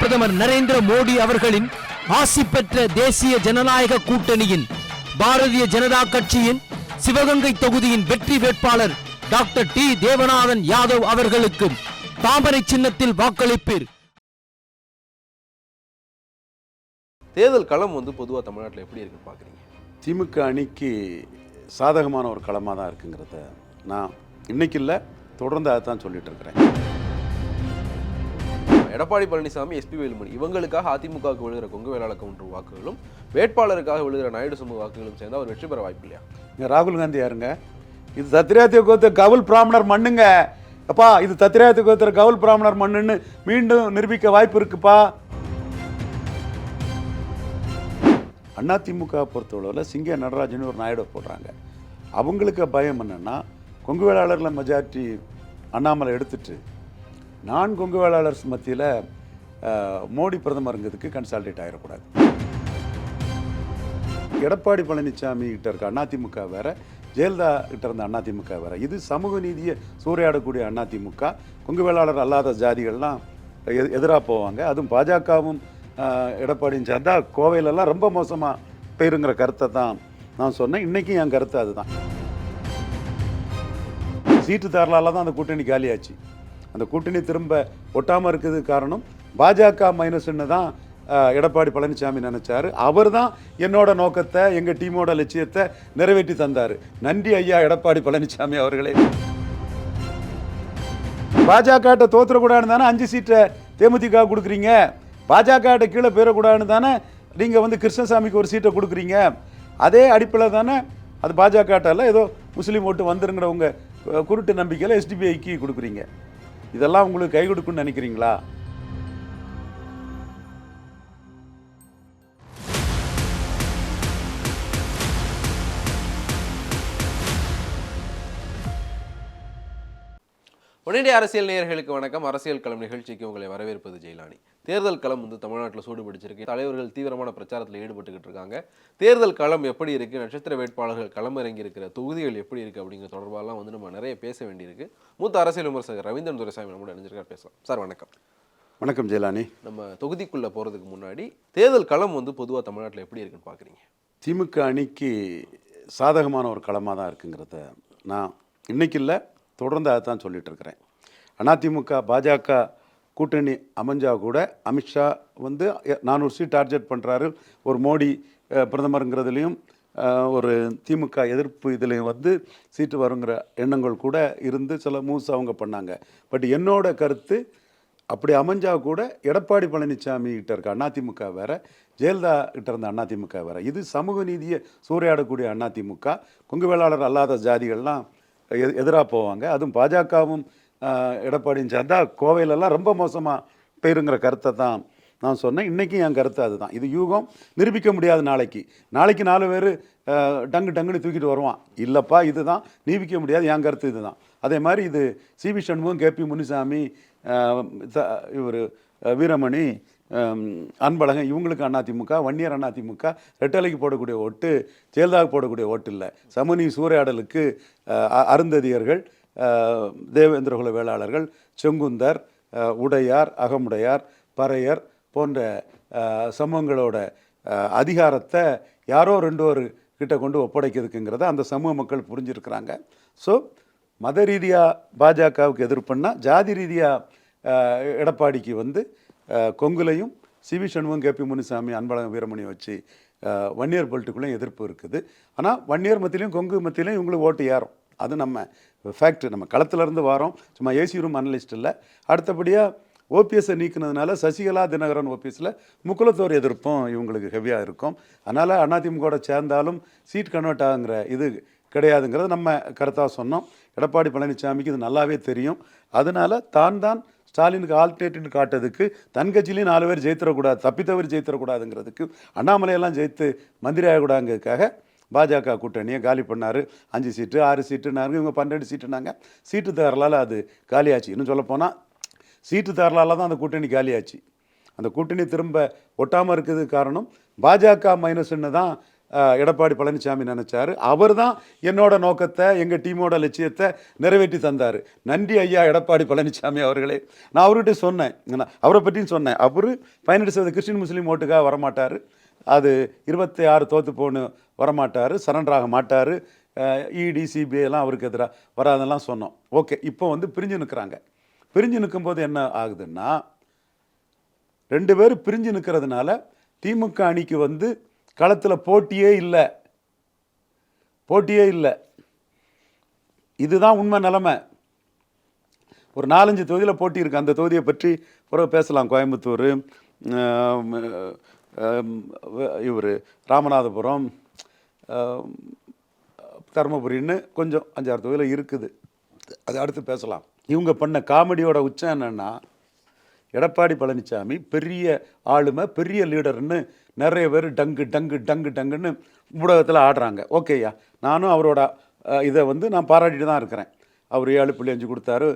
பிரதமர் நரேந்திர மோடி அவர்களின் ஆசி பெற்ற தேசிய ஜனநாயக கூட்டணியின் பாரதிய ஜனதா கட்சியின் சிவகங்கை தொகுதியின் வெற்றி வேட்பாளர் டாக்டர் டி. தேவநாதன் யாதவ் அவர்களுக்கு தாமரை சின்னத்தில் வாக்களிப்பீர். தேர்தல் களம் வந்து பொதுவாக தமிழ்நாட்டில் எப்படி இருக்குன்னு பார்க்குறீங்க திமுக அணிக்கு சாதகமான ஒரு களமாக தான் இருக்குங்கிறத நான் இன்னைக்கு இல்லை தொடர்ந்து அதை தான் சொல்லிட்டு இருக்கிறேன். எடப்பாடி பழனிசாமி எஸ்பி வேலுமணி இவங்களுக்காக அதிமுகவுக்கு விழுகிற கொங்கு வேளாள கவுண்டர் வாக்குகளும் வேட்பாளருக்காக விழுகிற நாயுடு சமூக வாக்குகளும் சேர்ந்து அவர் வெற்றி பெற வாய்ப்பு இல்லையா? இங்க ராகுல் காந்தி யாருங்க? இது தத்திராத்திய கோத்த கவுல் பிராமணர் மண்ணுங்க. அப்பா இது தத்திராத்திய கோத்திர கவுல் பிராமணர் மண்ணுன்னு மீண்டும் நிரூபிக்க வாய்ப்பு இருக்குப்பா. அதிமுக பொறுத்தளவில் சிங்க நடராஜன் ஒரு நாயுடு போடுறாங்க. அவங்களுக்கு பயம் என்னென்னா கொங்கு வேளாளர்களை மெஜாரிட்டி அண்ணாமலை எடுத்துட்டு நான் கொங்கு வேளாளர்ஸ் மத்தியில் மோடி பிரதமருங்கிறதுக்கு கன்சால்டேட் ஆகிடக்கூடாது எடப்பாடி பழனிசாமி கிட்ட இருக்க அதிமுக வேற ஜெயலலிதா கிட்ட இருந்த அதிமுக வேற. இது சமூக நீதியை சூறையாடக்கூடிய அதிமுக கொங்கு வேளாளர் அல்லாத ஜாதிகள்லாம் எதிராக போவாங்க. அதுவும் பாஜகவும் எடப்பாடியும் சேர்ந்தா. கோவையிலலாம் ரொம்ப மோசமாக போயிருங்கிற கருத்தை தான் நான் சொன்னேன். இன்றைக்கும் என் கருத்து அதுதான். சீட்டு தரலால தான் அந்த கூட்டணி காலியாச்சு. அந்த கூட்டணி திரும்ப ஒட்டாமல் இருக்குது காரணம் பாஜக மைனஸ்ன்னு தான் எடப்பாடி பழனிசாமி நினச்சார். அவர் தான் என்னோட நோக்கத்தை எங்கள் டீமோட லட்சியத்தை நிறைவேற்றி தந்தார். நன்றி ஐயா எடப்பாடி பழனிசாமி அவர்களே. பாஜகட்ட தோத்துறக்கூடாதுன்னு தானே அஞ்சு சீட்டை தேமுதிக கொடுக்குறீங்க? பாஜகட்ட கீழே போயிடக்கூடாதுன்னு தானே நீங்கள் வந்து கிருஷ்ணசாமிக்கு ஒரு சீட்டை கொடுக்குறீங்க? அதே அடிப்பில் தானே அது பாஜகட்டால ஏதோ முஸ்லீம் ஓட்டு வந்துருங்கிற உங்க குருட்டு நம்பிக்கையில் எஸ்டிபிஐக்கு கொடுக்குறீங்க. இதெல்லாம் உங்களுக்கு கை கொடுக்குன்னு நினைக்கிறீங்களா? உடனடி அரசியல் நேயர்களுக்கு வணக்கம். அரசியல் களம் நிகழ்ச்சிக்கு உங்களை வரவேற்பது ஜெயலானி தேர்தல் களம் வந்து தமிழ்நாட்டில் சூடு பிடிச்சிருக்கு. தலைவர்கள் தீவிரமான பிரச்சாரத்தில் ஈடுபட்டுக்கிட்டு இருக்காங்க. தேர்தல் களம் எப்படி இருக்கு? நட்சத்திர வேட்பாளர்கள் களம் இறங்கி இருக்கிற தொகுதிகள் எப்படி இருக்கு அப்படிங்கிற தொடர்பாலாம் வந்து நம்ம நிறைய பேச வேண்டியிருக்கு. மூத்த அரசியல் விமர்சகர் ரவீந்திரன் துரைசாமி நம்மளோட அணிஞ்சிருக்கார் பேசலாம். சார் வணக்கம். வணக்கம் ஜெயலானி. நம்ம தொகுதிக்குள்ள போறதுக்கு முன்னாடி தேர்தல் களம் வந்து பொதுவாக தமிழ்நாட்டில் எப்படி இருக்குன்னு பார்க்குறீங்க திமுக அணிக்கு சாதகமான ஒரு களமாக தான் இருக்குங்கிறத நான் இன்னைக்கு இல்லை தொடர்ந்து அதை தான் சொல்லிட்டு இருக்கிறேன். அதிமுக பாஜக கூட்டணி அமைஞ்சா கூட அமித்ஷா வந்து நானூறு சீட் டார்கெட் பண்ணுறாரு ஒரு மோடி பிரதமருங்கிறதுலையும் ஒரு திமுக எதிர்ப்பு இதுலேயும் வந்து சீட்டு வருங்கிற எண்ணங்கள் கூட இருந்து சில மூவ்ஸ் அவங்க பண்ணாங்க. பட் என்னோட கருத்து அப்படி அமைஞ்சா கூட எடப்பாடி பழனிசாமி கிட்ட இருக்க அதிமுக வேற ஜெயலலிதா கிட்ட இருந்த அதிமுக வேற. இது சமூக நீதியை சூறையாடக்கூடிய அதிமுக. கொங்கு வேளாளர் அல்லாத ஜாதிகள்லாம் எதிராக போவாங்க. அதுவும் பாஜகவும் எடப்பாடியும் சேர்ந்தா கோவையிலலாம் ரொம்ப மோசமாக போயிருங்கிற கருத்தை தான் நான் சொன்னேன். இன்றைக்கும் என் கருத்து அதுதான். இது யூகம் நிரூபிக்க முடியாது நாளைக்கு. நாளைக்கு நாலு பேர் டங்கு டங்குன்னு தூக்கிட்டு வருவான். இல்லைப்பா இதுதான். நிரூபிக்க முடியாது என் கருத்து இதுதான். அதே மாதிரி இது சிவி சண்முகம் கேபி முனிசாமி இவர் வீரமணி அன்பழகன் இவங்களுக்கு அதிமுக வன்னியர் அதிமுக ரெட்டலைக்கு போடக்கூடிய ஓட்டு ஜெயலலிதாவுக்கு போடக்கூடிய ஓட்டு இல்லை. சமூனி சூறையாடலுக்கு அருந்ததியர்கள் தேவேந்திரகுல வேளாளர்கள் செங்குந்தர் உடையார் அகமுடையார் பறையர் போன்ற சமூகங்களோட அதிகாரத்தை யாரோ ரெண்டு ஒரு கிட்ட கொண்டு ஒப்படைக்கிறதுக்குங்கிறத அந்த சமூக மக்கள் புரிஞ்சிருக்கிறாங்க. ஸோ மத ரீதியாக பாஜகவுக்கு எதிர்ப்புன்னா ஜாதி ரீதியாக எடப்பாடிக்கு வந்து அஹ், கொங்குலையும் சிவி சண்முகம் கேபி முனிசாமி அன்பழகன் வீரமணி வச்சு வன்னியர் பொலிட்டுக்குள்ளேயும் எதிர்ப்பு இருக்குது. ஆனால் வன்னியர் மத்தியிலையும் கொங்கு மத்தியிலையும் இவங்களுக்கு ஓட்டு ஏறும். அது நம்ம ஃபேக்ட் நம்ம களத்திலேருந்து வரோம். சும்மா ஏசி ரூம் அனலிஸ்ட் இல்லை. அடுத்தபடியாக ஓபிஎஸ்ஸை நீக்கினதுனால சசிகலா தினகரன் ஓபிஎஸில் முக்குலத்தோர் எதிர்ப்பும் இவங்களுக்கு ஹெவியாக இருக்கும். அதனால் அதிமுகவோட சேர்ந்தாலும் சீட் கன்வெர்ட் ஆகுங்கிற இது கிடையாதுங்கிறது நம்ம கருத்தாக சொன்னோம். எடப்பாடி பழனிசாமிக்கு இது நல்லாவே தெரியும். அதனால தான் தான் ஸ்டாலினுக்கு ஆல்டர்னேட்டிவ் காட்டுறதுக்கு தன் கட்சியிலையும் நாலு பேர் ஜெயித்திடக்கூடாது தப்பித்தவர் ஜெயித்திடக்கூடாதுங்கிறதுக்கு அண்ணாமலையெல்லாம் ஜெயித்து மந்திரி ஆகக்கூடாங்கிறதுக்காக பாஜக கூட்டணியை காலி பண்ணார். அஞ்சு சீட்டு ஆறு சீட்டுனாருங்க இவங்க பன்னெண்டு சீட்டுனாங்க. சீட்டு தரலால் அது காலியாச்சு. இன்னும் சொல்லப்போனால் சீட்டு தகரலால் தான் அந்த கூட்டணி காலியாச்சு. அந்த கூட்டணி திரும்ப ஒட்டாமல் இருக்கிறது காரணம் பாஜக மைனஸ்ன்னு தான் எடப்பாடி பழனிசாமி நினச்சார். அவர் தான் என்னோட நோக்கத்தை எங்கள் டீமோட லட்சியத்தை நிறைவேற்றி தந்தார். நன்றி ஐயா எடப்பாடி பழனிசாமி அவர்களே. நான் அவர்கிட்ட சொன்னேன் அவரை பற்றியும் சொன்னேன். அவர் பதினெட்டு கிறிஸ்டின் முஸ்லீம் ஓட்டுக்காக வரமாட்டார். அது இருபத்தி ஆறு தோற்று போன்னு வரமாட்டார் சரண்டர் ஆக மாட்டார். இடி சிபிஐ எல்லாம் அவருக்கு எதிராக வராதெல்லாம் சொன்னோம். ஓகே இப்போ வந்து பிரிஞ்சு நிற்கிறாங்க பிரிஞ்சு நிற்கும்போது என்ன ஆகுதுன்னா ரெண்டு பேரும் பிரிஞ்சு நிற்கிறதுனால திமுக அணிக்கு வந்து களத்தில் போட்டியே இல்லை. போட்டியே இல்லை. இதுதான் உண்மை நிலமை. ஒரு நாலஞ்சு தொகுதியில் போட்டி இருக்குது அந்த தொகுதியை பற்றி பிறகு பேசலாம். கோயம்புத்தூர் இவர் ராமநாதபுரம் தருமபுரின்னு கொஞ்சம் அஞ்சாறு தொகுதியில் இருக்குது. அது அடுத்து பேசலாம். இவங்க பண்ண காமெடியோட உச்சம் என்னென்னா எடப்பாடி பழனிசாமி பெரிய ஆளுமை பெரிய லீடர்னு நிறைய பேர் டங்கு டங்கு டங்கு டங்குன்னு ஊடகத்தில் ஆடுறாங்க. ஓகேயா? நானும் அவரோட இதை வந்து நான் பாராட்டிட்டு தான் இருக்கிறேன். அவர் ஏழு புள்ளி அஞ்சு கொடுத்தாரு.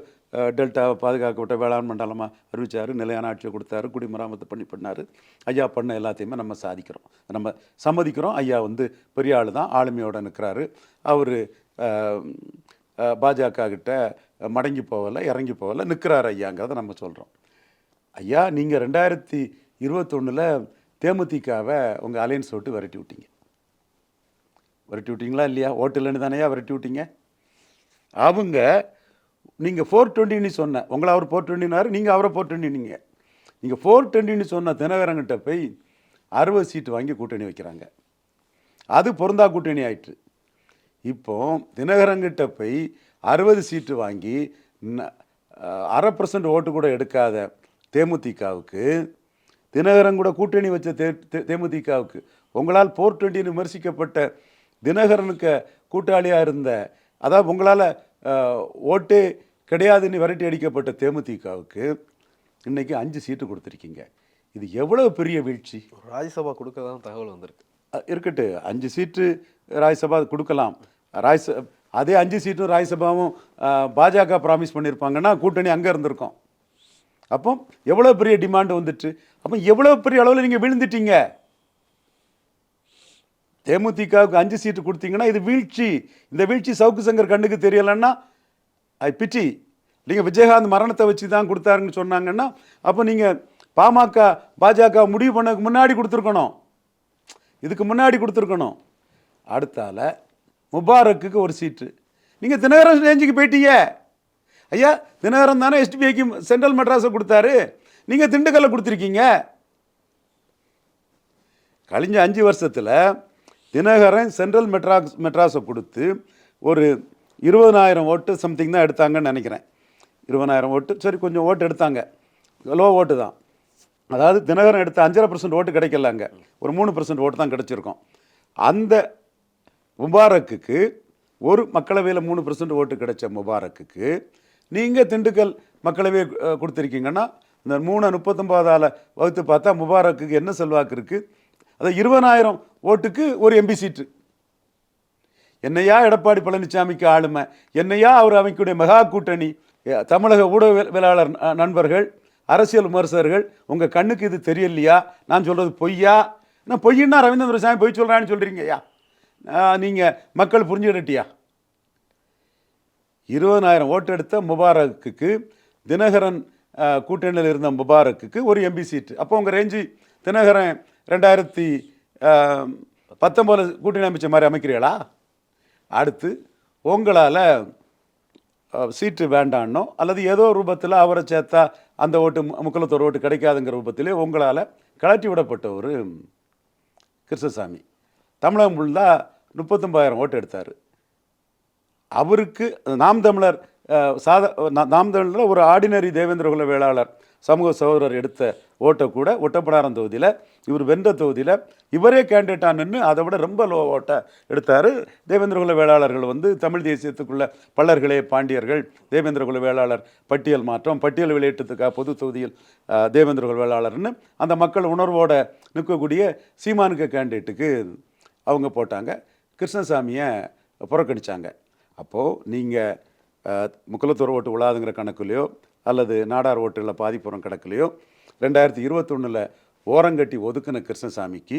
டெல்டாவை பாதுகாக்கப்பட்ட வேளாண் மண்டலமாக அறிவித்தார் நிலையான ஆட்சியை கொடுத்தாரு குடிமராமத்து பண்ணி பண்ணார். ஐயா பண்ண எல்லாத்தையுமே நம்ம சாதிக்கிறோம். நம்ம சம்மதிக்கிறோம். ஐயா வந்து பெரிய ஆள் தான் ஆளுமையோட நிற்கிறாரு அவர் பாஜக கிட்ட மடங்கி போகலை இறங்கி போகலை நிற்கிறாரு ஐயாங்கிறத நம்ம சொல்கிறோம் ஐயா நீங்கள் ரெண்டாயிரத்தி இருபத்தொன்னில் தேமுதிகவை உங்கள் அலையன்ஸ் விட்டு விரட்டி விட்டீங்க. விரட்டி விட்டீங்களா இல்லையா? ஓட்டு இல்லைன்னு தானேயா விரட்டி விட்டீங்க? அவங்க நீங்கள் ஃபோர் டுவெண்ட்டின்னு சொன்னேன் உங்களை அவர் ஃபோர் டுவெண்ட்டினாரு நீங்கள் அவரை ஃபோர் டுவெண்ட்டினீங்க நீங்கள் ஃபோர் டுவெண்ட்டின்னு சொன்ன தினகரங்கிட்ட போய் அறுபது சீட்டு வாங்கி கூட்டணி வைக்கிறாங்க. அது பொருந்தா கூட்டணி ஆயிற்று. இப்போ தினகரங்கிட்ட போய் அறுபது சீட்டு வாங்கி ந- அரை பர்சன்ட் ஓட்டு கூட எடுக்காத தேமுதிகவுக்கு தினகரன் கூட கூட்டணி வச்ச தே தே- தேமுதிகவுக்கு உங்களால் போர் டுவெண்ட்டின்னு விமர்சிக்கப்பட்ட தினகரனுக்கு கூட்டாளியாக இருந்த அதாவது உங்களால் ஓட்டே கிடையாதுன்னு விரட்டி அடிக்கப்பட்ட தேமுதிகவுக்கு இன்னைக்கு அஞ்சு சீட்டு கொடுத்துருக்கீங்க. இது எவ்வளவு பெரிய வீழ்ச்சி? ராஜ்யசபா கொடுக்கறதா தகவல் வந்திருக்கு. இருக்கட்டு அஞ்சு சீட்டு ராஜ்யசபா கொடுக்கலாம். ராஜ்ச அதே அஞ்சு சீட்டும் ராஜ்யசபாவும் பாஜக ப்ராமிஸ் பண்ணியிருப்பாங்கன்னா கூட்டணி அங்கே இருந்திருக்கும். அப்போ எவ்வளோ பெரிய டிமாண்ட் வந்துட்டு? அப்போ எவ்வளோ பெரிய அளவில் நீங்கள் விழுந்துட்டீங்க? தேமுதிகவுக்கு அஞ்சு சீட்டு கொடுத்தீங்கன்னா இது வீழ்ச்சி. இந்த வீழ்ச்சி சவுக்கு சங்கர் கண்ணுக்கு தெரியலைன்னா ஐ பிட்டி. நீங்கள் விஜயகாந்த் மரணத்தை வச்சு தான் கொடுத்தாருன்னு சொன்னாங்கன்னா அப்போ நீங்கள் பாமக பாஜக முடிவு பண்ணதுக்கு முன்னாடி கொடுத்துருக்கணும். இதுக்கு முன்னாடி கொடுத்துருக்கணும். அடுத்தால முபாரக்குக்கு ஒரு சீட்டு. நீங்கள் தினகரன் ரேஞ்சுக்கு போயிட்டீங்க. ஐயா தினகரன் தானே எஸ்டிபிஐக்கு சென்ட்ரல் மெட்ராஸை கொடுத்தாரு. நீங்கள் திண்டுக்கல்லை கொடுத்துருக்கீங்க. கழிஞ்ச அஞ்சு வருஷத்தில் தினகரன் சென்ட்ரல் மெட்ராஸ் மெட்ராஸை கொடுத்து ஒரு இருபதனாயிரம் ஓட்டு சம்திங் தான் எடுத்தாங்கன்னு நினைக்கிறேன். இருபதாயிரம் ஓட்டு சரி கொஞ்சம் ஓட்டு எடுத்தாங்க. லோ ஓட்டு தான். அதாவது தினகரன் எடுத்த அஞ்சரை பர்சன்ட் ஓட்டு கிடைக்கல அங்கே. ஒரு மூணு பர்சன்ட் ஓட்டு தான் கிடச்சிருக்கோம். அந்த முபாரக்குக்கு ஒரு மக்களவையில் மூணு பர்சன்ட் ஓட்டு கிடைச்ச முபாரக்குக்கு நீங்கள் திண்டுக்கல் மக்களவையை கொடுத்துருக்கீங்கன்னா இந்த மூணு முப்பத்தொம்போதால் வகுத்து பார்த்தா முபாரக்குக்கு என்ன செல்வாக்கு இருக்குது அதாவது இருபதாயிரம் ஓட்டுக்கு ஒரு எம்பி சீட்டு. என்னையா எடப்பாடி பழனிசாமிக்கு ஆளுமை? என்னையா அவர் அமைக்கக்கூடிய மெகா கூட்டணி? தமிழக ஊடகவியலாளர் ந- நண்பர்கள் அரசியல் விமர்சகர்கள் உங்கள் கண்ணுக்கு இது தெரியலையா? நான் சொல்கிறது பொய்யா? நான் பொய்யின்னா ரவீந்திர சாமி பொய் சொல்கிறான்னு சொல்கிறீங்கய்யா நீங்கள் மக்கள் புரிஞ்சுக்கிட்டியா? இருபதனாயிரம் ஓட்டு எடுத்த முபாரக்குக்கு தினகரன் கூட்டணியில் இருந்த முபாரக்குக்கு ஒரு எம்பி சீட்டு. அப்போ உங்கள் ரேஞ்சு தினகரன் ரெண்டாயிரத்தி பத்தொம்போது கூட்டணி அமைச்ச மாதிரி அமைக்கிறீங்களா? அடுத்து உங்களால் சீட்டு வேண்டான்னோ அல்லது ஏதோ ரூபத்தில் அவரை சேர்த்தா அந்த ஓட்டு மு- ஓட்டு கிடைக்காதுங்கிற ரூபத்திலே உங்களால் கலட்டி விடப்பட்ட ஒரு கிருஷ்ணசாமி. தமிழகம் ஃபுல்லாக முப்பத்தொம்பதாயிரம் ஓட்டு எடுத்தார். அவருக்கு நாம் தமிழர் சாத நாம் தமிழரில் ஒரு ஆர்டினரி தேவேந்திர குல வேளாளர் சமூக சகோதரர் எடுத்த ஓட்டை கூட ஒட்டப்படாரம் தொகுதியில் இவர் வென்ற தொகுதியில் இவரே கேண்டிடேட்டாக நின்று அதை விட ரொம்ப லோ ஓட்டை எடுத்தார். தேவேந்திரகுல வேளாளர்கள் வந்து தமிழ் தேசியத்துக்குள்ள பல்லர்களே பாண்டியர்கள். தேவேந்திரகுல வேளாளர் பட்டியல் மாற்றம் பட்டியல் வெளியேற்றத்துக்காக பொது தொகுதியில் தேவேந்திரகுல வேளாளர்னு அந்த மக்கள் உணர்வோடு நிற்கக்கூடிய சீமானுக்க கேண்டிடேட்டுக்கு அவங்க போட்டாங்க. கிருஷ்ணசாமியை புறக்கணித்தாங்க அப்போது நீங்கள் முக்குலத்தூர் ஓட்டு விழாதுங்கிற கணக்குலையோ அல்லது நாடார் ஓட்டுகளில் பாதிப்புறம் கிடக்கலையோ ரெண்டாயிரத்தி இருபத்தொன்னில் ஓரங்கட்டி ஒதுக்கின கிருஷ்ணசாமிக்கு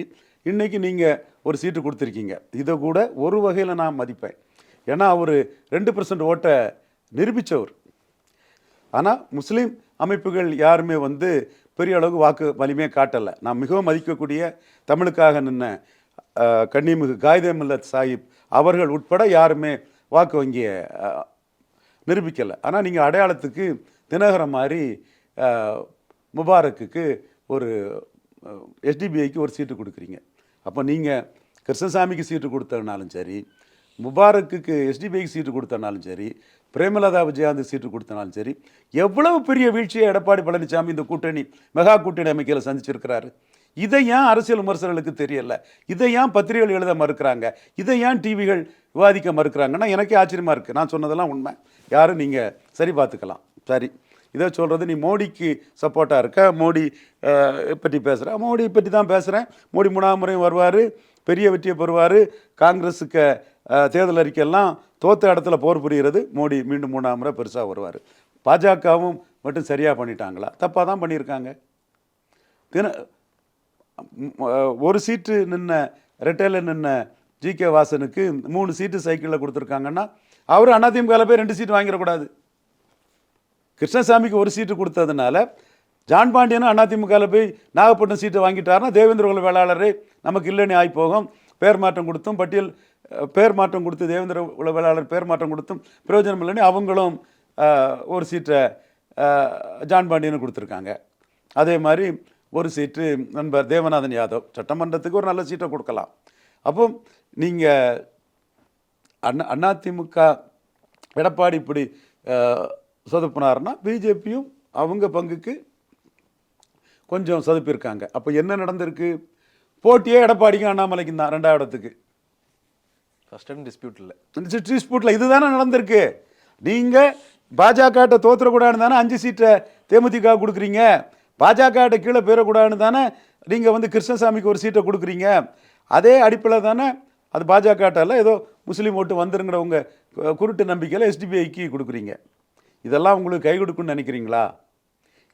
இன்றைக்கி நீங்கள் ஒரு சீட்டு கொடுத்துருக்கீங்க. இதை கூட ஒரு வகையில் நான் மதிப்பேன். ஏன்னா அவர் ரெண்டு பர்சன்ட் ஓட்டை நிரூபித்தவர் ஆனால் முஸ்லீம் அமைப்புகள் யாருமே வந்து பெரிய அளவுக்கு வாக்கு வலிமையை காட்டலை. நான் மிகவும் மதிக்கக்கூடிய தமிழுக்காக நின்ன கன்னிமிகு காயிதமில்லத் காயிதே சாஹிப் அவர்கள் உட்பட யாருமே வாக்கு வங்கியை நிரூபிக்கலை. ஆனால் நீங்கள் அடையாளத்துக்கு தினகரன் மாதிரி முபாரக்குக்கு ஒரு எஸ்டிபிஐக்கு ஒரு சீட்டு கொடுக்குறீங்க. அப்போ நீங்கள் கிருஷ்ணசாமிக்கு சீட்டு கொடுத்தனாலும் சரி முபாரக்குக்கு எஸ்டிபிஐக்கு சீட்டு கொடுத்தனாலும் சரி பிரேமலதா விஜயாந்த் சீட்டு கொடுத்தனாலும் சரி எவ்வளவு பெரிய வீழ்ச்சியை எடப்பாடி பழனிசாமி இந்த கூட்டணி மெகா கூட்டணி அமைக்கையில் சந்திச்சிருக்கிறாரு. இதை ஏன் அரசியல் விமர்சகர்களுக்கு தெரியல? இதை ஏன் பத்திரிகைகள் எழுத மறுக்கிறாங்க? இதை ஏன் டிவிகள் விவாதிக்க மறுக்கிறாங்கன்னா எனக்கே ஆச்சரியமா இருக்குது நான் சொன்னதெல்லாம் உண்மை. யாரும் நீங்கள் சரி பார்த்துக்கலாம். சரி. இதை சொல்கிறது நீ மோடிக்கு சப்போர்ட்டாக இருக்க? மோடி பற்றி பேசுகிற மோடி பற்றி தான் பேசுகிறேன் மோடி மூணாம் முறையும் வருவார். பெரிய வெற்றியை பெறுவார். காங்கிரஸுக்கு தேர்தல் அறிக்கையெல்லாம் தோத்த இடத்துல போர் புரிகிறது. மோடி மீண்டும் மூணாம் முறை பெருசாக வருவார். பாஜகவும் மட்டும் சரியாக பண்ணிட்டாங்களா? தப்பாக தான் பண்ணியிருக்காங்க. தின ஒரு சீட்டு நின்ன ரெட்டையில் நின்ன ஜி கே வாசனுக்கு மூணு சீட்டு சைக்கிளில் கொடுத்துருக்காங்கன்னா அவர் அதிமுகவில் போய் ரெண்டு சீட்டு வாங்கிடக்கூடாது. கிருஷ்ணசாமிக்கு ஒரு சீட்டு கொடுத்ததுனால ஜான் பாண்டியனும் அதிமுகவில் போய் நாகப்பட்டினம் சீட்டை வாங்கிட்டாருன்னா தேவேந்திர குல வேளாளரே நமக்கு இல்லைன்னு ஆகி போகும் பேர் மாற்றம் கொடுத்தும் பட்டியல் பேர் மாற்றம் கொடுத்து தேவேந்திர குல வேளாளர் பேர் மாற்றம் கொடுத்தும் பிரயோஜனம் இல்லைன்னு அவங்களும் ஒரு சீட்டை ஜான் பாண்டியனு கொடுத்துருக்காங்க. அதே மாதிரி ஒரு சீட்டு நண்பர் தேவநாதன் யாதவ். சட்டமன்றத்துக்கு ஒரு நல்ல சீட்டை கொடுக்கலாம். அப்போ நீங்கள் அண்ணா அதிமுக எடப்பாடி இப்படி அஹ், சொதப்புனாருன்னா பிஜேபியும் அவங்க பங்குக்கு கொஞ்சம் சொதப்பியிருக்காங்க. அப்போ என்ன நடந்திருக்கு? போட்டியே எடப்பாடிக்கும் அண்ணாமலைக்கும் தான் ரெண்டாவது இடத்துக்கு. ஃபர்ஸ்ட் டைம் டிஸ்பியூட் இல்லை. டிஸ்பியூட்டில் இதுதானே நடந்திருக்கு. நீங்கள் பாஜகட்ட தோத்துறக்கூடாதுன்னு தானே அஞ்சு சீட்டை தேமுதிக கொடுக்குறீங்க. பாஜகட்ட கீழே போயிடக்கூடாதுன்னு தானே நீங்கள் வந்து கிருஷ்ணசாமிக்கு ஒரு சீட்டை கொடுக்குறீங்க? அதே அடிப்பில் தானே அது பாஜகட்டால ஏதோ முஸ்லீம் ஓட்டு வந்துருங்கிற உங்கள் குருட்டு நம்பிக்கையில் எஸ்டிபிஐக்கு கொடுக்குறீங்க. இதெல்லாம் உங்களுக்கு கை கொடுக்குன்னு நினைக்கிறீங்களா?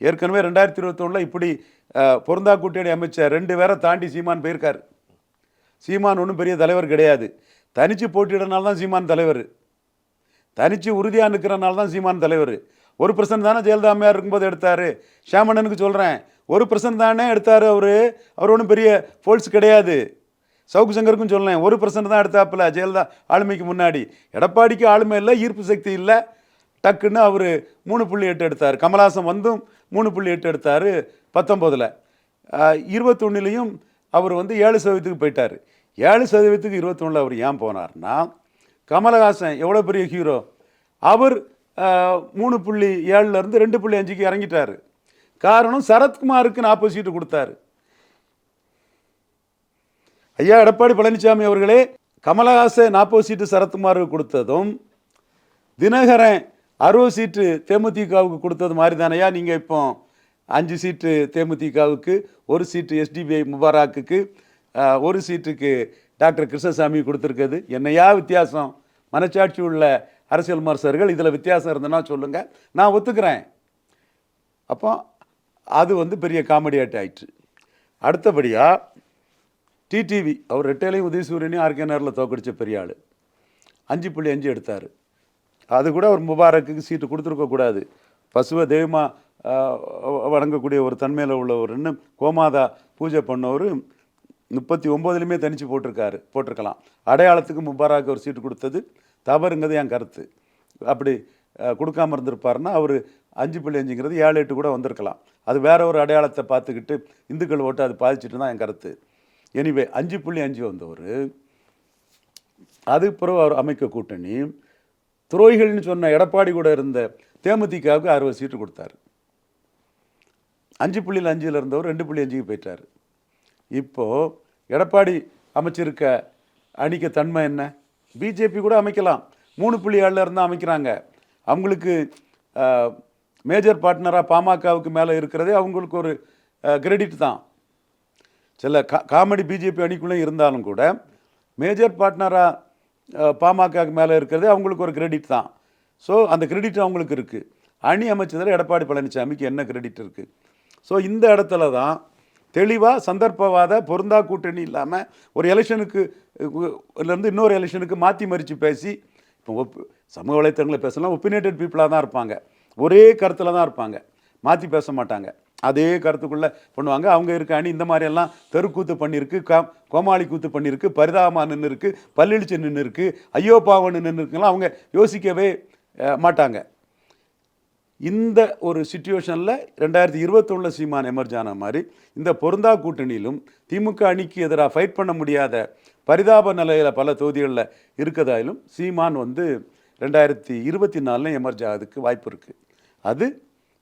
ஏற்கனவே ரெண்டாயிரத்தி இருபத்தொன்னில் இப்படி பொருந்தா கூட்டணி அமைச்சர் ரெண்டு பேரை தாண்டி சீமான் போயிருக்கார். சீமான் ஒன்றும் பெரிய தலைவர் கிடையாது. தனிச்சு போட்டியிடனால தான் சீமான் தலைவர். தனிச்சு உறுதியாக நிற்கிறனால தான் சீமான் தலைவர். ஒரு பர்சன்ட் தானே ஜெயலலிதா அம்மையார் இருக்கும்போது எடுத்தார். ஷியாமண்ணனுக்கு சொல்கிறேன் ஒரு பர்சன்ட் தானே எடுத்தார் அவர். அவர் ஒன்றும் பெரிய ஃபோல்ஸ் கிடையாது. சவுக்கு சங்கருக்கும் சொல்லேன் ஒரு பர்சன்ட் தான் எடுத்தாப்புல ஜெயலலிதா ஆளுமைக்கு முன்னாடி. எடப்பாடிக்கு ஆளுமை இல்லை ஈர்ப்பு சக்தி இல்லை. டக்குன்னு அவர் மூணு புள்ளி எட்டு எடுத்தார். கமலாசன் வந்தும் மூணு புள்ளி எட்டு எடுத்தார் பத்தொம்போதில் இருபத்தொன்னுலேயும் அவர் வந்து ஏழு சதவீதத்துக்கு போயிட்டார். ஏழு சதவீதத்துக்கு இருபத்தொன்னில் அவர் ஏன் போனார்னா கமலஹாசன் எவ்வளோ பெரிய ஹீரோ அவர் மூணு புள்ளி ஏழுலேருந்து ரெண்டு புள்ளி அஞ்சுக்கு இறங்கிட்டார். காரணம் சரத்குமாருக்கு நாற்பது சீட்டு கொடுத்தாரு. ஐயா எடப்பாடி பழனிசாமி அவர்களே கமலஹாசன் நாற்பது சீட்டு சரத்குமாருக்கு கொடுத்ததும் தினகரன் அறுபது சீட்டு தேமுதிகவுக்கு கொடுத்தது மாதிரி தானையா நீங்கள் இப்போ அஞ்சு சீட்டு தேமுதிகவுக்கு ஒரு சீட்டு எஸ்டிபிஐ முபாராக்குக்கு ஒரு சீட்டுக்கு டாக்டர் கிருஷ்ணசாமி கொடுத்துருக்குது என்னையா வித்தியாசம்? மனச்சாட்சி உள்ள அரசியல் விமர்சகர்கள் இதில் வித்தியாசம் இருந்ததுன்னா சொல்லுங்கள் நான் ஒத்துக்கிறேன். அப்போ அது வந்து பெரிய காமெடி ஆட்டு ஆயிற்று. அடுத்தபடியாக டிடிவி அவர் ரெட்டையிலையும் உதயசூரியனையும் ஆர்கே நேரில் தோக்கடிச்ச பெரிய ஆள். அஞ்சு புள்ளி அஞ்சு எடுத்தார். அது கூட அவர் முபாரக்குக்கு சீட்டு கொடுத்துருக்கக்கூடாது பசுவ பசுவை தெய்வமா வணங்கக்கூடிய ஒரு தன்மையில் உள்ளவர் இன்னும் கோமாதா பூஜை பண்ணவர் முப்பத்தி ஒம்போதுலையுமே தனித்து போட்டிருக்காரு போட்டிருக்கலாம். அடையாளத்துக்கு முபாராக்கு ஒரு சீட்டு கொடுத்தது தவறுங்கிறது என் கருத்து. அப்படி கொடுக்காமல் கொடுக்காம இருந்திருப்பாருன்னா அவர் அஞ்சு புள்ளி அஞ்சுங்கிறது ஏழு எட்டு கூட வந்திருக்கலாம். அது வேற ஒரு அடையாளத்தை பார்த்துக்கிட்டு இந்துக்கள் ஓட்டு அது பாதிச்சுட்டு தான் என் கருத்து. எனிவே அஞ்சு புள்ளி அஞ்சு வந்தவர் அதுக்கு பிறகு அவர் அமைக்க கூட்டணி துரோகிகள்னு சொன்ன எடப்பாடி கூட இருந்த தேமுதிகவுக்கு அறுபது சீட்டு கொடுத்தாரு. அஞ்சு புள்ளியில் அஞ்சில் இருந்தவர் ரெண்டு புள்ளி அஞ்சுக்கு போயிட்டார். இப்போது எடப்பாடி அமைச்சிருக்க அணிக்க தன்மை என்ன? பிஜேபி கூட அமைக்கலாம். மூணு புள்ளி ஏழில் இருந்தால் அமைக்கிறாங்க. அவங்களுக்கு மேஜர் பார்ட்னராக பாமகவுக்கு மேலே இருக்கிறதே அவங்களுக்கு ஒரு கிரெடிட் தான். சில கா காமெடி பிஜேபி அணிக்குள்ளே இருந்தாலும் கூட மேஜர் பார்ட்னராக பாமகவுக்கு மேலே இருக்கிறதே அவங்களுக்கு ஒரு கிரெடிட் தான். ஸோ அந்த கிரெடிட் அவங்களுக்கு இருக்குது அணி அமைச்சதில் எடப்பாடி பழனிசாமிக்கு என்ன கிரெடிட் இருக்குது ஸோ இந்த இடத்துல தான் தெளிவாக சந்தர்ப்பவாத பொருந்தா கூட்டணி இல்லாமல் ஒரு எலெக்ஷனுக்கு இருந்து இன்னொரு எலெக்ஷனுக்கு மாற்றி மறித்து பேசி இப்போ ஒப்பு சமூக வலைத்தளங்களில் பேசலாம் ஒப்பினேட்டட் பீப்புளாக தான் இருப்பாங்க. ஒரே கருத்தில் தான் இருப்பாங்க. மாற்றி பேச மாட்டாங்க. அதே கருத்துக்குள்ளே பண்ணுவாங்க. அவங்க இருக்க அணி இந்த மாதிரியெல்லாம் தெருக்கூத்து பண்ணியிருக்கு கா கோமாளி கூத்து பண்ணியிருக்கு பரிதாபமாக நின்று இருக்குது பல்லிழிச்சு நின்று இருக்குது ஐயோ பாவன் நின்று இருக்குலாம் அவங்க யோசிக்கவே மாட்டாங்க. இந்த ஒரு சுச்சுவேஷனில் ரெண்டாயிரத்தி இருபத்தொன்னில் சீமான் எமர்ஜ் ஆன மாதிரி இந்த பொருந்தா கூட்டணியிலும் திமுக அணிக்கு எதிராக ஃபைட் பண்ண முடியாத பரிதாப நிலையில் பல தொகுதிகளில் இருக்கதாயிலும் சீமான் வந்து ரெண்டாயிரத்தி இருபத்தி நாலில் எமர்ஜ் ஆகிறதுக்கு வாய்ப்பு இருக்குது அது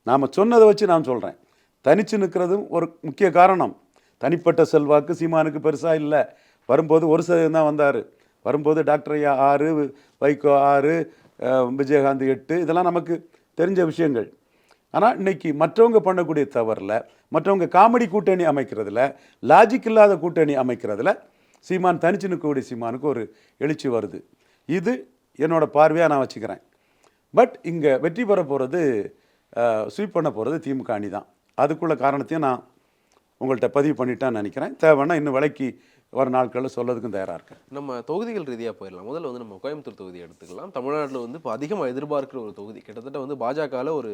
நாம் சொன்னதை வச்சு நான் சொல்கிறேன் தனிச்சு நிற்கிறதும் ஒரு முக்கிய காரணம். தனிப்பட்ட செல்வாக்கு சீமானுக்கு பெருசாக இல்லை. வரும்போது ஒரு சதவீதம் தான் வந்தார். வரும்போது டாக்டர் ஐயா ஆறு வைகோ ஆறு விஜயகாந்த் எட்டு இதெல்லாம் நமக்கு தெரிஞ்ச விஷயங்கள். ஆனால் இன்னைக்கு மற்றவங்க பண்ணக்கூடிய தவறில் மற்றவங்க காமெடி கூட்டணி அமைக்கிறதுல லாஜிக் இல்லாத கூட்டணி அமைக்கிறதுல சீமான் தனிச்சு நிற்கக்கூடிய சீமானுக்கு ஒரு எழுச்சி வருது. இது என்னோடய பார்வையாக நான் வச்சுக்கிறேன். பட் இங்கே வெற்றி பெற போகிறது ஸ்வீப் பண்ண போகிறது திமுக அணி தான் அதுக்குள்ள காரணத்தையும் நான் உங்கள்கிட்ட பதிவு பண்ணிட்டான்னு நினைக்கிறேன். தேவைன்னா இன்னும் விலைக்கு வர நாட்களில் சொல்லதுக்கும் தயாராக இருக்கேன். நம்ம தொகுதிகள் ரீதியாக போயிடலாம். முதல்ல வந்து நம்ம கோயம்புத்தூர் தொகுதி எடுத்துக்கலாம். தமிழ்நாட்டில் வந்து இப்போ அதிகமாக எதிர்பார்க்கிற ஒரு தொகுதி. கிட்டத்தட்ட வந்து பாஜகவில் ஒரு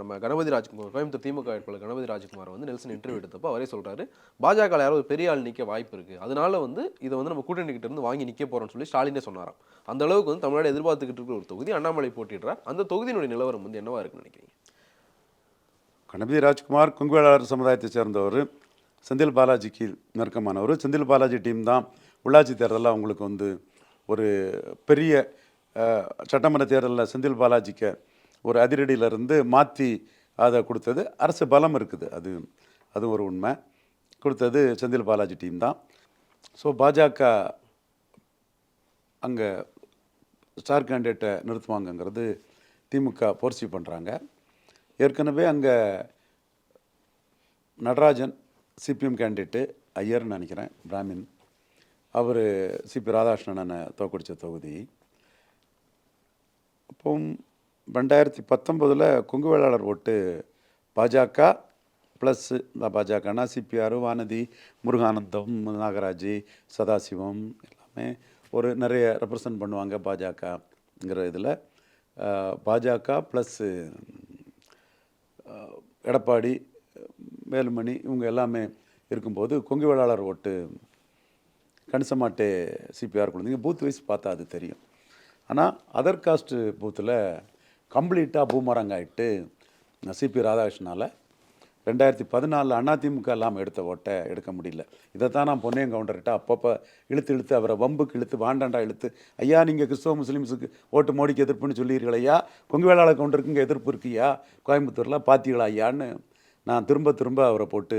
நம்ம கணபதி ராஜ்குமார் கோயம்புத்தூர் திமுக வேட்பாளர் கணபதி ராஜ்குமார் வந்து நெல்சன் இன்டர்வியூ எடுத்தப்போ அவரே சொல்றாரு பாஜக ஒரு பெரிய ஆள் நிற்க வாய்ப்பு இருக்கு. அதனால வந்து இதை வந்து நம்ம கூட்டணி கிட்ட இருந்து வாங்கி நிற்க போறோம்னு சொல்லி ஸ்டாலினே சொன்னாராம். அந்த அளவுக்கு வந்து தமிழ்நாடு எதிர்பார்த்துக்கிட்டு இருக்கிற ஒரு தொகுதி அண்ணாமலை போட்டிடுறார். அந்த தொகுதியினுடைய நிலவரம் வந்து என்னவா இருக்குன்னு நினைக்கிறீங்க? கணபதி ராஜ்குமார் குங்குவேளாளர் சமுதாயத்தை சேர்ந்தவர். செந்தில் பாலாஜிக்கு நெருக்கமானவர். செந்தில் பாலாஜி டீம் தான் உள்ளாட்சி தேர்தலில் அவங்களுக்கு வந்து ஒரு பெரிய சட்டமன்ற தேர்தலில் செந்தில் பாலாஜிக்கு ஒரு அதிரடியிலிருந்து மாற்றி அதை கொடுத்தது. அரசு பலம் இருக்குது. அது அது ஒரு உண்மை. கொடுத்தது செந்தில் பாலாஜி டீம் தான். ஸோ பாஜக அங்கே ஸ்டார் கேண்டிடேட்டை நிறுத்துவாங்கங்கிறது திமுக போர்ச்சி பண்ணுறாங்க ஏற்கனவே அங்கே நடராஜன் சிபிஎம் கேண்டிடேட்டு ஐயர்னு நினைக்கிறேன் பிராமின். அவர் சிபி ராதாகிருஷ்ணனை தோக்கடித்த தொகுதி. அப்போ ரெண்டாயிரத்தி பத்தொம்போதில் கொங்கு வேளாளர் ஓட்டு பாஜக ப்ளஸ் பாஜகனா சிபிஆர் வானதி முருகானந்தம் நாகராஜ் சதாசிவம் எல்லாமே ஒரு நிறைய ரெப்ரசன்ட் பண்ணுவாங்க பாஜகங்கிற இதில். பாஜக ப்ளஸ்ஸு எடப்பாடி வேலுமணி இவங்க எல்லாமே இருக்கும்போது கொங்கு வேளாளர் ஓட்டு கணிசமாட்டே சிபிஆர் கொடுத்தீங்க பூத் வைஸ் பார்த்தா அது தெரியும். ஆனால் அதர் காஸ்ட் பூத்தில் கம்ப்ளீட்டாக பூமரங்க ஆகிட்டு சிபி ராதாகிருஷ்ணனால் ரெண்டாயிரத்தி பதினாலில் அதிமுக இல்லாமல் எடுத்த ஓட்டை எடுக்க முடியல. இதை தான் நான் பொன்னையும் கவுண்டர்கிட்ட அப்பப்போ இழுத்து இழுத்து அவரை வம்புக்கு இழுத்து வாண்டாண்டா இழுத்து ஐயா நீங்கள் கிறிஸ்தவ முஸ்லீம்ஸுக்கு ஓட்டு மோடிக்கு எதிர்ப்புன்னு சொல்லியிருக்கீங்களா கொங்கு வேளாளர் கவுண்டருக்கு இங்கே எதிர்ப்பு இருக்கியா? கோயம்புத்தூரில் பார்த்தீங்களா ஐயான்னு நான் திரும்ப திரும்ப அவரை போட்டு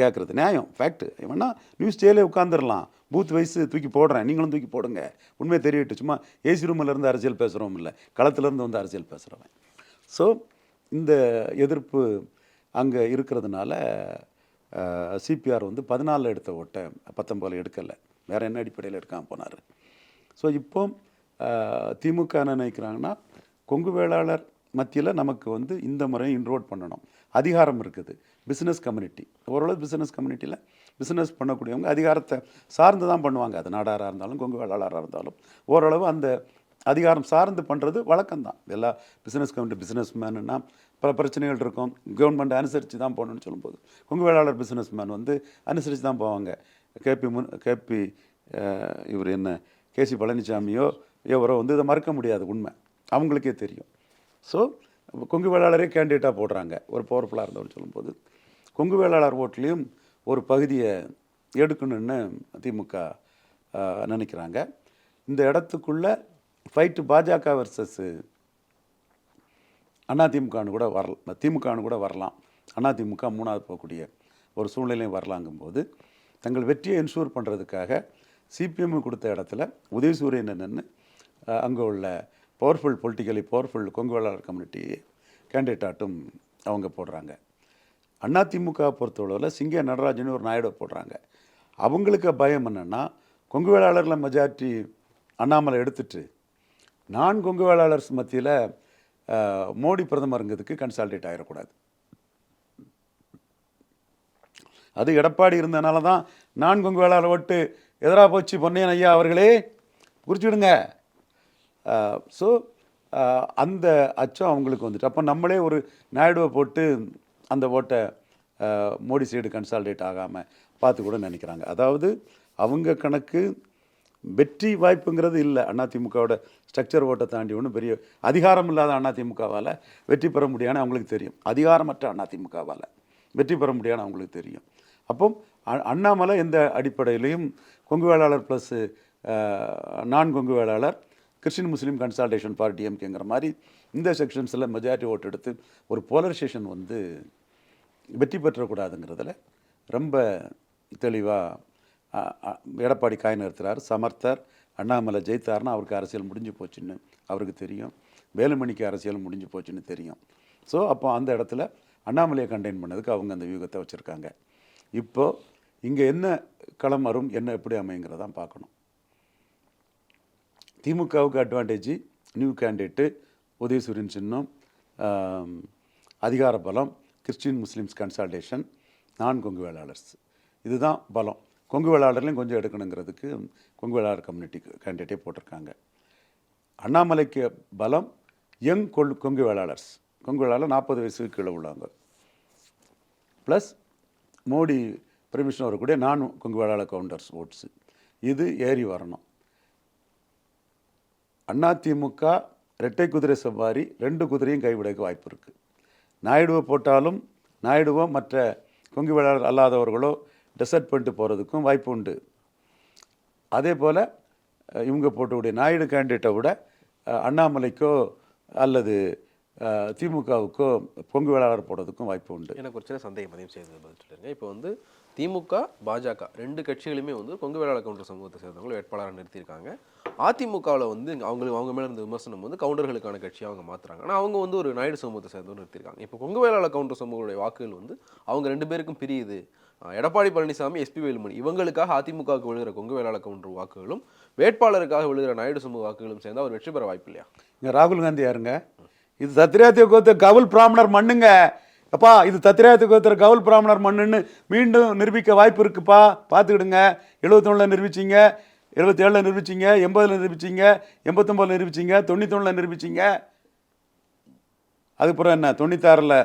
கேட்குறது நியாயம் ஃபேக்ட் வேணா நியூஸ் சேலே உட்காந்துடலாம் பூத் வயசு தூக்கி போடுறேன். நீங்களும் தூக்கி போடுங்க. உண்மை தெரியட்டு சும்மா ஏசி ரூமில் இருந்து அரசியல் பேசுகிறோம் இல்லை. களத்துலேருந்து வந்து அரசியல் பேசுகிறவன் ஸோ இந்த எதிர்ப்பு அங்கே இருக்கிறதுனால சிபிஆர் வந்து பதினாலில் எடுத்த ஓட்டை பத்தொம்போதில் எடுக்கலை. வேறு என்ன அடிப்படையில் எடுக்காமல் போனார். ஸோ இப்போ திமுக என்ன நினைக்கிறாங்கன்னா கொங்கு வேளாளர் மத்தியில் நமக்கு வந்து இந்த முறையை இன்ரோட் பண்ணணும். அதிகாரம் இருக்குது. பிஸ்னஸ் கம்யூனிட்டி ஓரளவு பிஸ்னஸ் கம்யூனிட்டியில் பிஸ்னஸ் பண்ணக்கூடியவங்க அதிகாரத்தை சார்ந்து தான் பண்ணுவாங்க. அது நாடாராக இருந்தாலும் கொங்கு வேளாளராக இருந்தாலும். ஓரளவு அந்த அதிகாரம் சார்ந்து பண்ணுறது வழக்கம்தான். எல்லா பிஸ்னஸ் கம்யூனிட்டி பிஸ்னஸ் மேனுன்னா பல பிரச்சனைகள் இருக்கும். கவர்மெண்ட் அனுசரித்து தான் போகணும்னு சொல்லும்போது. கொங்கு வேளாளர் பிஸ்னஸ் மேன் வந்து அனுசரித்து தான் போவாங்க. கேபி முன் கேபி இவர் என்ன? கேசி பழனிசாமியோ எவரோ வந்து இதை மறக்க முடியாது உண்மை. அவங்களுக்கே தெரியும். ஸோ கொங்கு வேளாளரே கேண்டிடேட்டாக போடுறாங்க. ஒரு பவர்ஃபுல்லாக இருந்தவன்னு சொல்லும்போது கொங்கு வேளாளர் ஓட்லேயும் ஒரு பகுதியை எடுக்கணும்னு திமுக நினைக்கிறாங்க. இந்த இடத்துக்குள்ளே ஃபைட்டு பாஜக வர்சஸ் அதிமுகனு கூட வரலாம் திமுகனு கூட வரலாம். அதிமுக மூணாவது போகக்கூடிய ஒரு சூழ்நிலையும் வரலாங்கும்போது தங்கள் வெற்றியை என்ஷூர் பண்ணுறதுக்காக சிபிஎம் கொடுத்த இடத்துல உதயசூரியன் நின்று அங்கே உள்ள powerful politically powerful Konguvellalar community community கேண்டிடேட்டாட்டும் அவங்க போடுறாங்க. அதிமுக பொறுத்தளவில் சிங்க நடராஜன் ஒரு நாயுடு போடுறாங்க. அவங்களுக்கு பயம் என்னென்னா கொங்கு வேளாளரில் மெஜாரிட்டி அண்ணாமலை எடுத்துட்டு நான் கொங்கு வேளாளர்ஸ் மத்தியில் மோடி பிரதமருங்கிறதுக்கு கன்சால்டேட் ஆகிடக்கூடாது அது எடப்பாடி இருந்தனால தான் நான் கொங்கு வேளாளர் ஓட்டு எதிராக போச்சு பொன்னையன் ஐயா அவர்களே குறிச்சுடுங்க ஸோ அந்த அச்சம் அவங்களுக்கு வந்துட்டு அப்போ நம்மளே ஒரு நாயுடுவை போட்டு அந்த ஓட்டை மோடி சைடு கன்சால்டேட் ஆகாமல் பார்த்து கூட நினைக்கிறாங்க. அதாவது அவங்க கணக்கு வெற்றி வாய்ப்புங்கிறது இல்லை. அதிமுகவோட ஸ்ட்ரக்சர் ஓட்டை தாண்டி ஒன்றும் பெரிய அதிகாரம் இல்லாத அதிமுகவால் வெற்றி பெற முடியான்னு அவங்களுக்கு தெரியும். அதிகாரமற்ற அதிமுகவால் வெற்றி பெற முடியாதுன்னு அவங்களுக்கு தெரியும். அப்போ அண்ணாமலை எந்த அடிப்படையிலையும் கொங்கு வேளாளர் ப்ளஸ் நான் Kongu Vellalar Christian Muslim consultation for டிஎம்கேங்கிற மாதிரி இந்த செக்ஷன்ஸில் மெஜாரிட்டி ஓட்டு எடுத்து ஒரு போலரைசேஷன் வந்து வெற்றி பெற்றக்கூடாதுங்கிறதுல ரொம்ப தெளிவாக எடப்பாடி காய் நிறுத்துறாரு சமர்த்தர் அண்ணாமலை ஜெயித்தார்னா அவருக்கு அரசியல் முடிஞ்சு போச்சுன்னு அவருக்கு தெரியும். வேலுமணிக்கு அரசியல் முடிஞ்சு போச்சுன்னு தெரியும். ஸோ அப்போ அந்த இடத்துல அண்ணாமலையை கண்டெயின் பண்ணதுக்கு அவங்க அந்த வியூகத்தை வச்சுருக்காங்க. இப்போது இங்கே என்ன களம் வரும் என்ன எப்படி அமைங்கிறதான் பார்க்கணும். திமுகவுக்கு அட்வான்டேஜ் நியூ கேண்டிடேட்டு உதயசூரியன் சின்னம் அதிகார பலம் கிறிஸ்டின் முஸ்லீம்ஸ் கன்சால்டேஷன் நான் கொங்கு வேளாளர்ஸ். இதுதான் பலம். கொங்கு வேளாளர்லையும் கொஞ்சம் எடுக்கணுங்கிறதுக்கு கொங்கு வேளாளர் கம்யூனிட்டி கேண்டிடேட்டே போட்டிருக்காங்க. அண்ணாமலைக்கு பலம் யங் கொள் கொங்கு வேளாளர்ஸ். கொங்கு வேளாளர் நாற்பது வயசுக்கு கீழே உள்ளவங்க. ப்ளஸ் மோடி பெர்மிஷன் வரக்கூடிய நான் கொங்கு வேளாளர் கவுண்டர்ஸ் ஓட்ஸு இது ஏறி வரணும். அதிமுக ரெட்டை குதிரை சவாரி ரெண்டு குதிரையும் கைவிடக்கு வாய்ப்பு இருக்குது நாயுடுவை போட்டாலும் நாயுடுவோ மற்ற கொங்கு வேளாளர் அல்லாதவர்களோ டெசர்ட் பண்ணிட்டு போகிறதுக்கும் வாய்ப்பு உண்டு. அதே போல் இவங்க போட்டக்கூடிய நாயுடு கேண்டிடேட்டை விட அண்ணாமலைக்கோ அல்லது திமுகவுக்கோ பொங்கு வேளாளர் போடுறதுக்கும் வாய்ப்பு உண்டு. எனக்கு ஒரு சின்ன சந்தேகம் மதியம் செய்து பதில் சொல்லிருங்க இப்போ வந்து திமுக பாஜக ரெண்டு கட்சிகளுமே வந்து பொங்கு வேளாளர் கவுண்டர் சமூகத்தை சேர்ந்தவங்களை வேட்பாளராக நிறுத்தியிருக்காங்க. அதிமுகவில் வந்து அவங்களுக்கு அவங்க மேலே இருந்த விமர்சனம் வந்து கவுண்டர்களுக்கான கட்சியாக அவங்க மாற்றுறாங்க ஆனால் அவங்க வந்து ஒரு நாயுடு சமூகத்தை சேர்ந்து நிறுத்திருக்காங்க இப்போ கொங்கு வேளாளர் கவுண்டர் சமூகங்களுடைய வாக்குகள் வந்து அவங்க ரெண்டு பேருக்கும் பிரியுது. எடப்பாடி பழனிசாமி எஸ்பி வேலுமணி இவங்களுக்காக அதிமுகவுக்கு விழுகிற கொங்கு வேளாளர் கவுண்டர் வாக்குகளும் வேட்பாளருக்காக விழுகிற நாயுடு சமூக வாக்குகளும் சேர்ந்து அவர் வெற்றி பெற வாய்ப்பு இல்லையா? இங்கே ராகுல் காந்தி யாருங்க? இது சத்ரியாத்திய கோத்த கவுல் பிராமணர் மண்ணுங்க. அப்பா இது தத்திராத்திய கோத்திர கவுல் பிராமணர் மண்ணுன்னு மீண்டும் நிரூபிக்க வாய்ப்பு இருக்குப்பா. பார்த்துக்கிடுங்க. எழுபத்தொன்னில் நிரூபிச்சிங்க. எழுபத்தேழில் நிரூபிச்சிங்க எண்பதில் நிரூபிச்சிங்க எண்பத்தொம்பதில் நிரூபிச்சிங்க தொண்ணூத்தொன்னில் நிரூபிச்சிங்க. அதுக்கப்புறம் என்ன? தொண்ணூத்தாறில்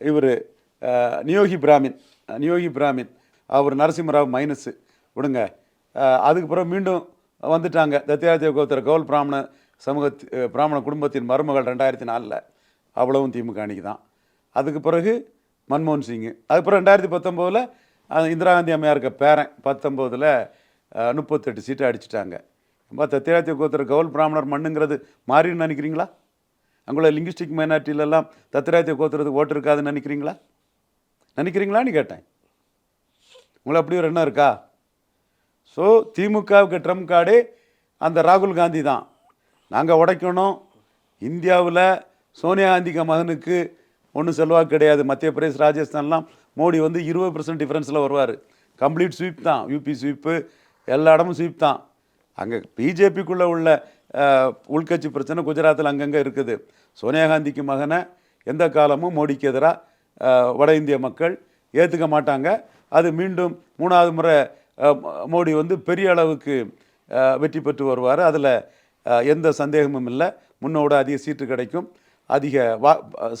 இவர் நியோகி பிராமின் நியோகி பிராமின். அவர் நரசிம்மராவ் மைனஸு விடுங்க. அதுக்கப்புறம் மீண்டும் வந்துட்டாங்க. தத்தியாதிய கோத்திர கோல் பிராமண சமூக பிராமண குடும்பத்தின் மருமகள் ரெண்டாயிரத்தி நாலில் அவ்வளவும் திமுக அணிக்கு தான் அதுக்கு பிறகு மன்மோகன் சிங் அதுக்கப்புறம் ரெண்டாயிரத்தி பத்தொம்போதில் இந்திரா காந்தி அம்மையாருக்கு பேரன். பத்தொம்போதில் முப்பத்தெட்டு சீட்டை அடிச்சிட்டாங்க. ரொம்ப தத்தியாத்திய கோத்திர கவுல் பிராமணர் மண்ணுங்கிறது மாறின்னு நினைக்கிறீங்களா? அங்குள்ள லிங்குஸ்டிக் மைனாரிட்டிலெல்லாம் தத்திராத்திய கோத்திரத்துக்கு ஓட்டு இருக்காதுன்னு நினைக்கிறீங்களா? நினைக்கிறீங்களான்னு கேட்டேன். உங்களை அப்படி ஒரு எண்ணம் இருக்கா? ஸோ திமுகவுக்கு ட்ரம்ப் கார்டு அந்த ராகுல் காந்தி தான். நாங்கள் உடைக்கணும். இந்தியாவில் சோனியா காந்திக்கு மகனுக்கு ஒன்றும் செல்வாக்கு கிடையாது. மத்திய பிரதேஷ் ராஜஸ்தான்லாம் மோடி வந்து இருபது பர்சன்ட் டிஃப்ரென்ஸில் வருவார். கம்ப்ளீட் ஸ்வீப் தான். யூபி ஸ்வீப்பு எல்லா இடமும் ஸ்வீப் தான். அங்கே பிஜேபிக்குள்ளே உள்ள உள்கட்சி பிரச்சனை குஜராத்தில் அங்கங்கே இருக்குது. சோனியா காந்திக்கு மகனை எந்த காலமும் மோடிக்கு எதிராக வட இந்திய மக்கள் ஏற்றுக்க மாட்டாங்க. அது மீண்டும் மூணாவது முறை மோடி வந்து பெரிய அளவுக்கு வெற்றி பெற்று வருவார். அதில் எந்த சந்தேகமும் இல்லை. முன்னோட அதிக சீட்டு கிடைக்கும். அதிக வா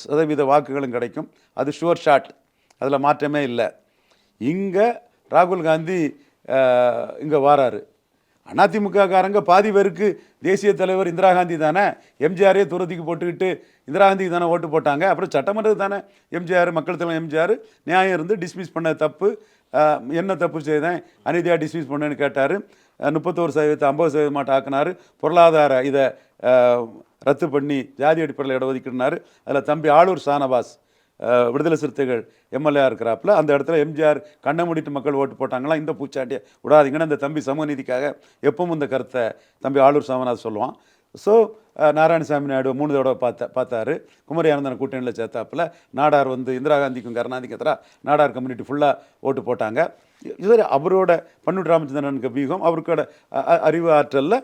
சதவீத வாக்குகளும் கிடைக்கும். அது ஷுவர் ஷாட் அதில் மாற்றமே இல்லை. இங்கே ராகுல் காந்தி இங்கே வாராரு. அதிமுக காரங்க பாதி பேருக்கு தேசிய தலைவர் இந்திரா காந்தி தானே எம்ஜிஆரே தூரத்துக்கு போட்டுக்கிட்டு இந்திரா காந்திக்கு தானே ஓட்டு போட்டாங்க. அப்புறம் சட்டமன்றத்துக்கு தானே எம்ஜிஆர் மக்கள் தலைவர் எம்ஜிஆர் நியாயம் இருந்து டிஸ்மிஸ் பண்ண தப்பு என்ன தப்பு செய்தேன் அநீதியாக டிஸ்மிஸ் பண்ணேன்னு கேட்டார். முப்பத்தோரு சதவீதத்தை ஐம்பது சதவீதமாட்ட ஆக்கினார். பொருளாதார இதை ரத்து பண்ணி ஜாதி அடிப்படையில் இடஒதுக்கினார் அதில் தம்பி ஆளூர் சானவாஸ் விடுதலை சிறுத்தைகள் எம்எல்ஏ இருக்கிறாப்புல அந்த இடத்துல எம்ஜிஆர் கண்ணை மூடிட்டு மக்கள் ஓட்டு போட்டாங்களா? இந்த பூச்சாட்டியை விடாதீங்கன்னு அந்த தம்பி சமூக நீதிக்காக எப்பவும் இந்த கருத்தை தம்பி ஆளூர் சாமிநாத் சொல்லுவான். ஸோ நாராயணசாமி நாயுடு மூணு தடவை பார்த்த பார்த்தாரு. குமரி ஆனந்தன் கூட்டணியில் சேர்த்தாப்புல நாடார் வந்து இந்திரா காந்திக்கும் கருணாநிதிக்கும் எதிராக நாடார் கம்யூனிட்டி ஃபுல்லாக ஓட்டு போட்டாங்க. இது அவரோட பன்னூர் ராமச்சந்திரனுக்கு வியூகம் அவருக்கோட அறிவு ஆற்றலில்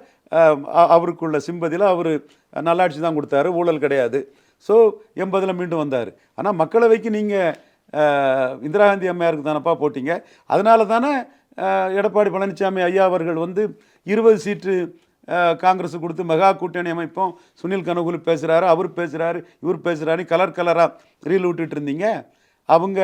அவருக்குள்ள சிம்பதியில் அவர் நல்லாட்சி தான் கொடுத்தாரு ஊழல் கிடையாது. ஸோ எண்பதில் மீண்டும் வந்தார். ஆனால் மக்களவைக்கு நீங்கள் இந்திரா காந்தி அம்மையாருக்கு தானப்பா போட்டிங்க. அதனால தானே எடப்பாடி பழனிசாமி ஐயா அவர்கள் வந்து இருபது சீட்டு காங்கிரஸு காங்கிரஸ் கொடுத்து மெகா கூட்டணி அமைப்போம். சுனில் கனகுலு பேசுகிறாரு அவர் பேசுகிறாரு இவர் பேசுகிறாரு கலர் கலராக ரீல் விட்டுட்டு இருந்தீங்க. அவங்க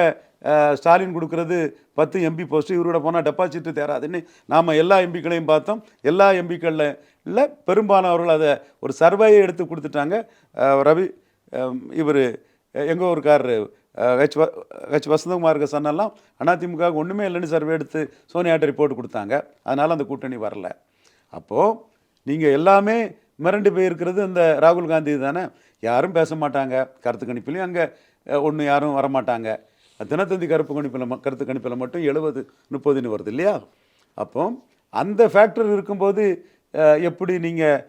ஸ்டாலின் கொடுக்கறது பத்து எம்பி போஸ்ட்டு இவரோட போனால் டெபாசிட்டு தேராதுன்னு நாம் எல்லா எம்பிக்களையும் பார்த்தோம். எல்லா எம்பிக்களில் இல்லை பெரும்பாலானவர்கள் அதை ஒரு சர்வேயை எடுத்து கொடுத்துட்டாங்க. ரவி இவர் எங்கள் ஊருக்கார் ஹெச் ஹெச் வசந்தகுமாருக்கு சொன்னெல்லாம் அதிமுக ஒன்றுமே இல்லைன்னு சர்வே எடுத்து சோனியாட்ட ரிப்போர்ட் கொடுத்தாங்க. அதனால் அந்த கூட்டணி வரல. அப்போது நீங்கள் எல்லாமே மிரண்டு போயிருக்கிறது இந்த ராகுல் காந்தி தானே? யாரும் பேச மாட்டாங்க. கருத்து கணிப்பிலையும் அங்கே ஒன்று யாரும் வரமாட்டாங்க. தினத்தந்தி கருப்பு கணிப்பில் கருத்து கணிப்பில் மட்டும் எழுபது முப்பதுன்னு வருது இல்லையா? அப்போ அந்த ஃபேக்டர் இருக்கும்போது எப்படி நீங்கள்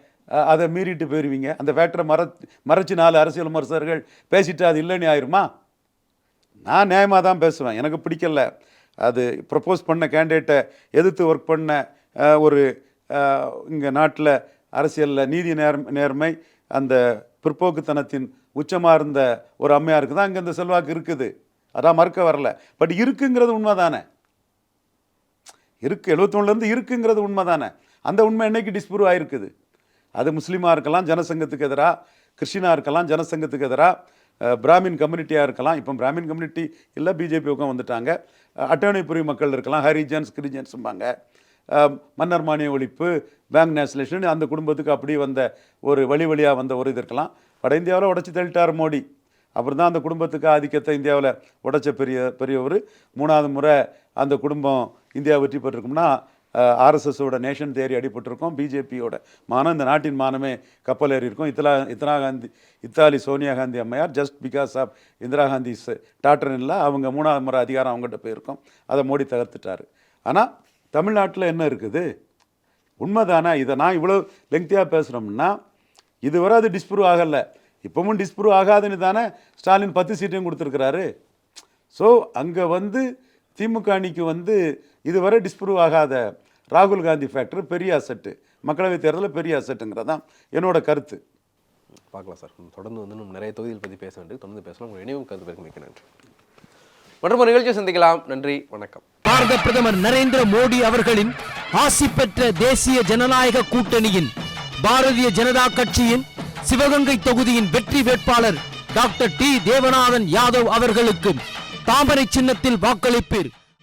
அதை மீறிட்டு போயிடுவீங்க அந்த ஃபேக்டரை மற மறைச்சி நாலு அரசியல் விமர்சகர்கள் பேசிட்டு அது இல்லைன்னு ஆயிருமா? நான் நியாயமாக தான் பேசுவேன். எனக்கு பிடிக்கல. அது ப்ரப்போஸ் பண்ண கேண்டிடேட்டை எதிர்த்து ஒர்க் பண்ண ஒரு இங்கே நாட்டில் அரசியலில் நீதி நேர் நேர்மை அந்த பிற்போக்குத்தனத்தின் உச்சமாக இருந்த ஒரு அம்மையாருக்கு தான் அங்கே இந்த செல்வாக்கு இருக்குது. அதான் மறுக்க வரல. பட் இருக்குங்கிறது உண்மை தானே இருக்கு எழுபத்தொன்னுலேருந்து இருக்குங்கிறது உண்மை தானே அந்த உண்மை என்றைக்கு டிஸ்ப்ரூவ் ஆயிருக்குது? அது முஸ்லீமாக இருக்கலாம் ஜனசங்கத்துக்கு எதிராக கிறிஸ்டினாக இருக்கலாம் ஜனசங்கத்துக்கு எதிராக பிராமின் கம்யூனிட்டியாக இருக்கலாம். இப்போ பிராமின் கம்யூனிட்டி இல்லை பிஜேபி பக்கம் வந்துட்டாங்க. அட்டவணை புரி மக்கள் இருக்கலாம் ஹரிஜன்ஸ் கிரிஜன்ஸும்பாங்க மன்னர் மானிய ஒழிப்பு பேங்க் நேஷனலேஷன் அந்த குடும்பத்துக்கு அப்படி வந்த ஒரு வழி வழியாக வந்த ஒரு இது இருக்கலாம். வட இந்தியாவில் உடச்சி தள்ளிட்டார் மோடி. அப்புறம் தான் அந்த குடும்பத்துக்கு ஆதிக்கத்தை இந்தியாவில் உடைச்ச பெரிய பெரியவர். மூணாவது முறை அந்த குடும்பம் இந்தியா வெற்றி பெற்றிருக்கும்னா ஆர்எஸ்எஸோட நேஷன் தேரி அடிபட்டிருக்கோம் பிஜேபியோட மானம். இந்த நாட்டின் மானமே கப்பல் ஏறி இருக்கும். இத்தலா Indira Gandhi Italy Sonia Gandhi Ammaiyar just because of Indira Gandhi doctor இல்லை அவங்க மூணாவது முறை அதிகாரம் அவங்ககிட்ட போயிருக்கோம். அதை மோடி தகர்த்துட்டாரு. ஆனால் தமிழ்நாட்டில் என்ன இருக்குது? உண்மைதானே? இதை நான் இவ்வளோ லெங்க்தியாக பேசுகிறோம்னா இதுவரை அது டிஸ்ப்ரூவ் ஆகலை. இப்போவும் டிஸ்ப்ரூவ் ஆகாதுன்னு தானே ஸ்டாலின் பத்து சீட்டையும் கொடுத்துருக்கிறாரு. ஸோ அங்கே வந்து திமுக அணிக்கு வந்து இதுவரை டிஸ்ப்ரூவ் ஆகாத ராகுல் காந்தி ஃபேக்டர் பெரிய அசட்டு மக்களவைத் தேர்தலில் பெரிய அசட்டுங்கிறது தான் என்னோட கருத்து. பார்க்கலாம் சார். தொடர்ந்து வந்து நம்ம நிறைய தொகுதிகள் பற்றி பேச வேண்டியது. தொடர்ந்து பேசலாம். உங்கள் இணைவும் கருத்து பேருக்கு மிக்க நன்றி. மற்றும் நிகழ்ச்சியை சந்திக்கலாம். நன்றி. வணக்கம். பாரத பிரதமர் நரேந்திர மோடி அவர்களின் ஆசி பெற்ற தேசிய ஜனநாயக கூட்டணியின் பாரதிய ஜனதா கட்சியின் சிவகங்கை தொகுதியின் வெற்றி வேட்பாளர் டாக்டர் டி. தேவநாதன் யாதவ் அவர்களுக்கு தாமரை சின்னத்தில் வாக்களிப்பீர்.